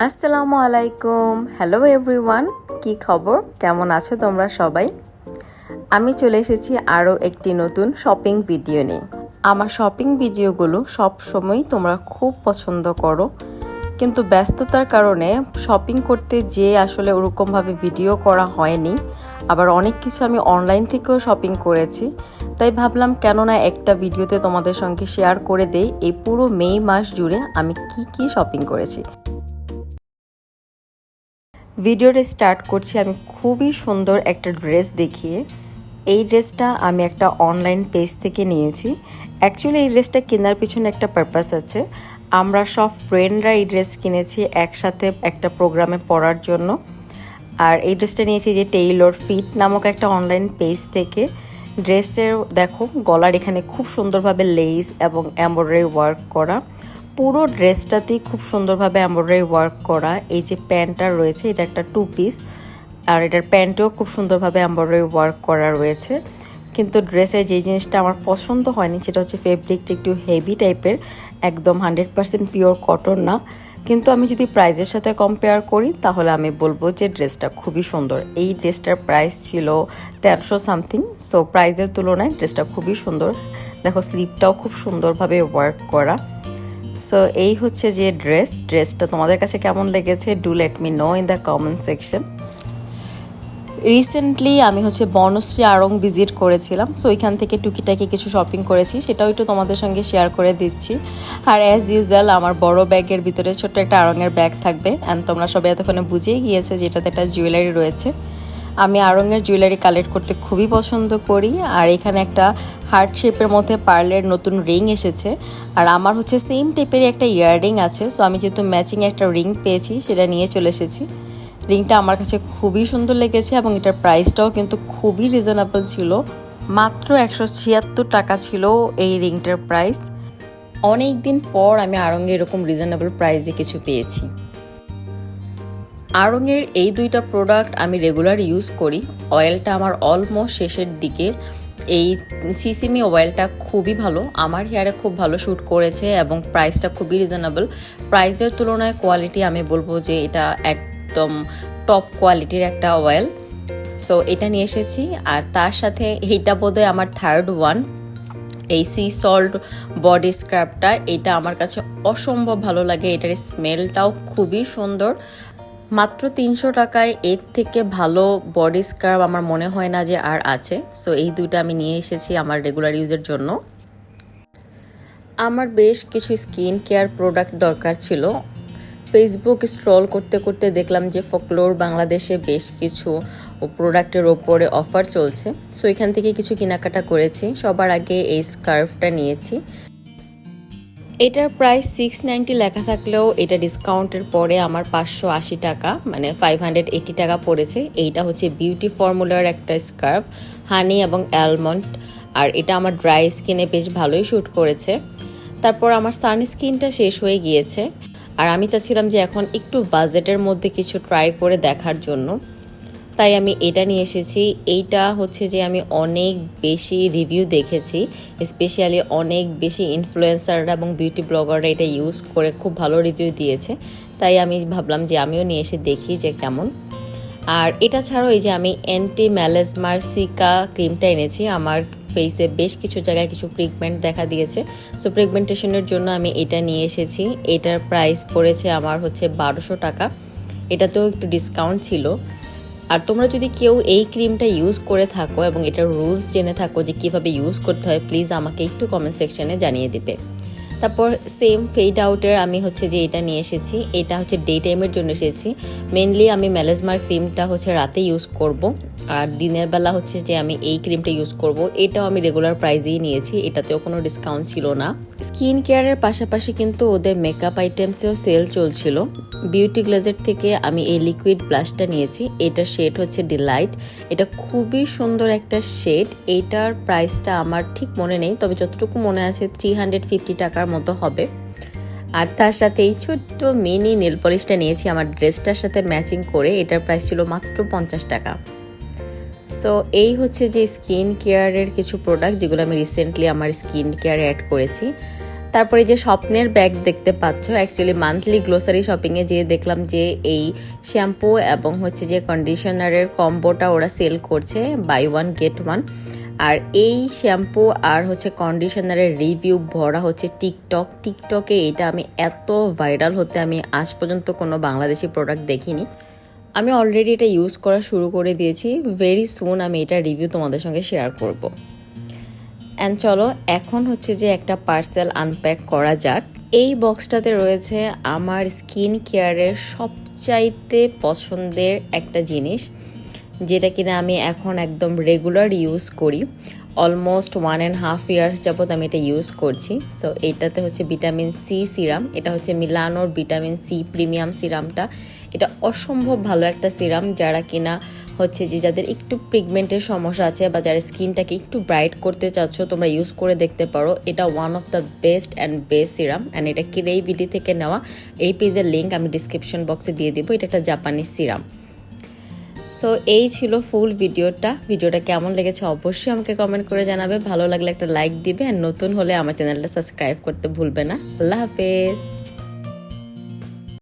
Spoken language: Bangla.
আসসালামু আলাইকুম। হ্যালো এভরিওয়ান কি খবর? কেমন আছো তোমরা সবাই? আমি চলে এসেছি আরও একটি নতুন শপিং ভিডিও নিয়ে। আমার শপিং ভিডিওগুলো সব সময় তোমরা খুব পছন্দ করো। কিন্তু ব্যস্ততার কারণে শপিং করতে যে আসলে ওরকমভাবে ভিডিও করা হয়নি, আবার অনেক কিছু আমি অনলাইন থেকেও শপিং করেছি। তাই ভাবলাম কেননা একটা ভিডিওতে তোমাদের সঙ্গে শেয়ার করে দেই। এই পুরো মে মাস জুড়ে আমি কি কি শপিং করেছি। ভিডিওটা স্টার্ট করছি, আমি খুবই সুন্দর একটা ড্রেস দেখিয়ে। এই ড্রেসটা আমি একটা অনলাইন পেজ থেকে নিয়েছি। অ্যাকচুয়ালি এই ড্রেসটা কেনার পিছনে একটা পারপাস আছে। আমরা সব ফ্রেন্ডরা এই ড্রেস কিনেছি একসাথে একটা প্রোগ্রামে পড়ার জন্য। আর এই ড্রেসটা নিয়েছি যে টেইলর ফিট নামক একটা অনলাইন পেজ থেকে। ড্রেসের দেখো, গলার এখানে খুব সুন্দরভাবে লেস এবং এমব্রয়ডারি ওয়ার্ক করা। পুরো ড্রেসটাতেই খুব সুন্দরভাবে এমব্রয়ডারি ওয়ার্ক করা। এই যে প্যান্টটা রয়েছে, এটা একটা টু পিস আর এটার প্যান্টেও খুব সুন্দরভাবে এমব্রয়ডারি ওয়ার্ক করা রয়েছে। কিন্তু ড্রেসে যে জিনিসটা আমার পছন্দ হয়নি, সেটা হচ্ছে ফেব্রিকটা একটু হেভি টাইপের একদম হান্ড্রেড পারসেন্ট পিওর কটন না। কিন্তু আমি যদি প্রাইজের সাথে কম্পেয়ার করি, তাহলে আমি বলব যে ড্রেসটা খুবই সুন্দর। এই ড্রেসটার প্রাইস ছিল তেরোশো সামথিং সো প্রাইজের তুলনায় ড্রেসটা খুবই সুন্দর। দেখো স্লিপটাও খুব সুন্দরভাবে ওয়ার্ক করা। সো এই হচ্ছে যে ড্রেস ড্রেসটা তোমাদের কাছে কেমন লেগেছে? Do let me know in the comment section recently আমি হচ্ছে বনশ্রী আড়ং ভিজিট করেছিলাম। সো ওইখান থেকে টুকিটাকি কিছু শপিং করেছি। সেটাও একটু তোমাদের সঙ্গে শেয়ার করে দিচ্ছি। আর অ্যাজ ইউজুয়াল আমার বড় ব্যাগের ভিতরে ছোট্ট একটা আড়ংয়ের ব্যাগ থাকবে। অ্যান্ড তোমরা সবাই এতক্ষণে বুঝেই গিয়েছে যে এটাতে একটা জুয়েলারি রয়েছে। আমি আড়ংয়ের জুয়েলারি কালেক্ট করতে খুবই পছন্দ করি। আর এখানে একটা হার্ট শেপের মধ্যে পার্লের নতুন রিং এসেছে। আর আমার হচ্ছে সেম টাইপেরই একটা ইয়াররিং আছে। সো আমি যেহেতু ম্যাচিং একটা রিং পেয়েছি, সেটা নিয়ে চলে এসেছি। রিংটা আমার কাছে খুবই সুন্দর লেগেছে এবং এটার প্রাইসটাও কিন্তু খুবই রিজনেবল ছিল। মাত্র একশো ছিয়াত্তর টাকা ছিল এই রিংটার প্রাইস অনেক দিন পর আমি আড়ঙ্গে এরকম রিজনেবল প্রাইসে কিছু পেয়েছি। আড়ংয়ের এই দুইটা প্রোডাক্ট আমি রেগুলার ইউজ করি। অয়েলটা আমার অলমোস্ট শেষের দিকে। এই সিসিমি অয়েলটা খুবই ভালো। আমার হেয়ারে খুব ভালো শ্যুট করেছে এবং প্রাইসটা খুবই রিজনেবল প্রাইসের তুলনায় কোয়ালিটি আমি বলব যে এটা একদম টপ কোয়ালিটির একটা অয়েল সো এটা নিয়ে এসেছি। আর তার সাথে এইটা বোধহয় আমার থার্ড ওয়ান এই সি সল্ট বডি স্ক্রাবটা এটা আমার কাছে অসম্ভব ভালো লাগে। এটার স্মেলটাও খুবই সুন্দর। মাত্র তিনশো টাকায় এর থেকে ভালো বডি স্ক্রাব আমার মনে হয় না যে আর আছে। সো এই দুইটা আমি নিয়ে এসেছি আমার রেগুলার ইউজের জন্য। আমার বেশ কিছু স্কিন কেয়ার প্রোডাক্ট দরকার ছিল। ফেসবুক স্ক্রল করতে করতে দেখলাম যে ফকলোর বাংলাদেশে বেশ কিছু প্রোডাক্টের ওপরে অফার চলছে। সো এখান থেকে কিছু কেনাকাটা করেছি। সবার আগে এই স্কার্ফটা নিয়েছি। এটার প্রাইস সিক্স নাইনটি লেখা থাকলেও এটা ডিসকাউন্টের পরে আমার পাঁচশো আশি টাকা মানে ফাইভ হান্ড্রেড এইটি টাকা পড়েছে। এইটা হচ্ছে বিউটি ফর্মুলার একটা স্কার্ফ হানি এবং অ্যালমন্ড আর এটা আমার ড্রাই স্কিনে বেশ ভালোই শ্যুট করেছে। তারপর আমার সানস্ক্রিনটা শেষ হয়ে গিয়েছে। আর আমি চাচ্ছিলাম যে এখন একটু বাজেটের মধ্যে কিছু ট্রাই করে দেখার জন্য। তাই আমি এটা নিয়ে এসেছি। এইটা হচ্ছে যে আমি অনেক বেশি রিভিউ দেখেছি স্পেশালি অনেক বেশি ইনফ্লুয়েন্সাররা এবং বিউটি ব্লগাররা এটা ইউজ করে খুব ভালো রিভিউ দিয়েছে। তাই আমি ভাবলাম যে আমিও নিয়ে এসে দেখি যে কেমন। আর এটা ছাড়াও এই যে আমি অ্যান্টি ম্যালেজমার সিকা ক্রিমটা এনেছি, আমার ফেসে বেশ কিছু জায়গায় কিছু পিগমেন্ট দেখা দিয়েছে। সো প্রিগমেন্টেশনের জন্য আমি এটা নিয়ে এসেছি। এটার প্রাইস পড়েছে আমার হচ্ছে বারোশো টাকা। এটাতেও একটু ডিসকাউন্ট ছিল। আর তোমরা যদি কেউ এই ক্রিমটা ইউজ করে থাকো এবং এটার রুলস জেনে থাকো যে কীভাবে ইউজ করতে হয় প্লিজ আমাকে একটু কমেন্ট সেকশানে জানিয়ে দেবে। তারপর সেম ফেড আউটের আমি হচ্ছে যে এটা নিয়ে এসেছি। এটা হচ্ছে ডে টাইমের জন্য এসেছি। মেনলি আমি ম্যালেজমার ক্রিমটা হচ্ছে রাতে ইউজ করব। আর দিনের বেলা হচ্ছে যে আমি এই ক্রিমটা ইউজ করব, এটাও আমি রেগুলার প্রাইজেই নিয়েছি, এটাতেও কোনো ডিসকাউন্ট ছিল না। স্কিন কেয়ারের পাশাপাশি কিন্তু ওদের মেকআপ আইটেমসেও সেল চলছিল। বিউটি গ্লেজের থেকে আমি এই লিকুইড ব্লাশটা নিয়েছি, এটার শেড হচ্ছে ডিলাইট এটা খুবই সুন্দর একটা শেড এটার প্রাইসটা আমার ঠিক মনে নেই, তবে যতটুকু মনে আছে থ্রি হান্ড্রেড ফিফটি টাকার মতো হবে। আর তার সাথে এই ছোট্ট মিনি নেল পলিশটা নিয়েছি, আমার ড্রেসটার সাথে ম্যাচিং করে, এটার প্রাইস ছিল মাত্র পঞ্চাশ টাকা। সো এই হচ্ছে যে স্কিন কেয়ারের কিছু প্রোডাক্ট যেগুলো আমি রিসেন্টলি আমার স্কিন কেয়ারে অ্যাড করেছি। তারপরে যে স্বপ্নের ব্যাগ দেখতে পাচ্ছ অ্যাকচুয়ালি মান্থলি গ্লোসারি শপিংয়ে যেয়ে দেখলাম যে এই শ্যাম্পু এবং হচ্ছে যে কন্ডিশনারের কম্বোটা ওরা সেল করছে বাই ওয়ান গেট ওয়ান আর এই শ্যাম্পু আর হচ্ছে কন্ডিশনারের রিভিউ ভরা হচ্ছে টিকটক টিকটকে এটা আমি এত ভাইরাল হতে আমি আজ পর্যন্ত কোনো বাংলাদেশি প্রোডাক্ট দেখিনি। আমি অলরেডি এটা ইউজ করা শুরু করে দিয়েছি। ভেরি সুন আমি এটা রিভিউ তোমাদের সঙ্গে শেয়ার করব। অ্যান্ড চলো, এখন হচ্ছে যে একটা পার্সেল আনপ্যাক করা যাক। এই বক্সটাতে রয়েছে আমার স্কিন কেয়ারের সবচাইতে পছন্দের একটা জিনিস, যেটা কিনা আমি এখন একদম রেগুলার ইউজ করি। Almost one and half years যাবত আমি এটা ইউজ করছি। সো এইটাতে হচ্ছে ভিটামিন সি সিরাম এটা হচ্ছে মিলানোর ভিটামিন সি প্রিমিয়াম সিরামটা এটা অসম্ভব ভালো একটা সিরাম যারা কিনা হচ্ছে যে যাদের একটু পিগমেন্টের সমস্যা আছে বা যারা স্কিনটাকে একটু ব্রাইট করতে চাচ্ছ, তোমরা ইউজ করে দেখতে পারো। এটা one of the best and best serum and এটা কিরেই বিডি থেকে নেওয়া। এই পেজের লিঙ্ক আমি ডিসক্রিপশন বক্সে দিয়ে দিব। এটা একটা জাপানিজ সিরাম। সো এই ছিল ফুল ভিডিওটা ভিডিওটা কেমন লেগেছে অবশ্যই আমাকে কমেন্ট করে জানাবে। ভালো লাগলে একটা লাইক দিবে। আর নতুন হলে আমার চ্যানেলটা সাবস্ক্রাইব করতে ভুলবে না। আল্লাহ হাফেজ।